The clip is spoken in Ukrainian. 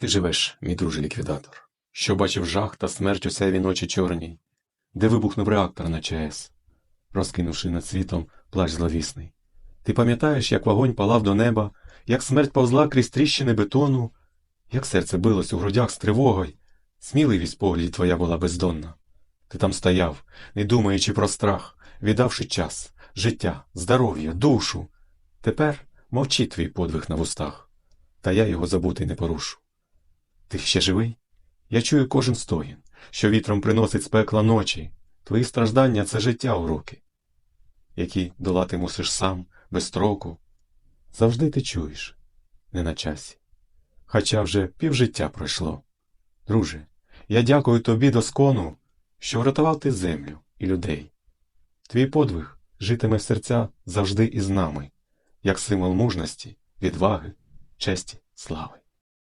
Ти живеш, мій друже ліквідатор, що бачив жах та смерть у сяйві ночі чорній, де вибухнув реактор на ЧАЕС, розкинувши над світом плащ зловісний. Ти пам'ятаєш, як вогонь палав до неба, як смерть повзла крізь тріщини бетону, як серце билось у грудях з тривогою, сміливість погляді твоя була бездонна. Ти там стояв, не думаючи про страх, віддавши час, життя, здоров'я, душу. Тепер мовчи твій подвиг на вустах, та я його забути не порушу. Ти ще живий? Я чую кожен стогін, що вітром приносить з пекла ночі. Твої страждання це життя уроки, які долати мусиш сам, без строку. Завжди ти чуєш, не на часі. Хоча вже півжиття пройшло. Друже, я дякую тобі доскону, що врятував ти землю і людей. Твій подвиг житиме в серця завжди із нами, як символ мужності, відваги, честі, слави.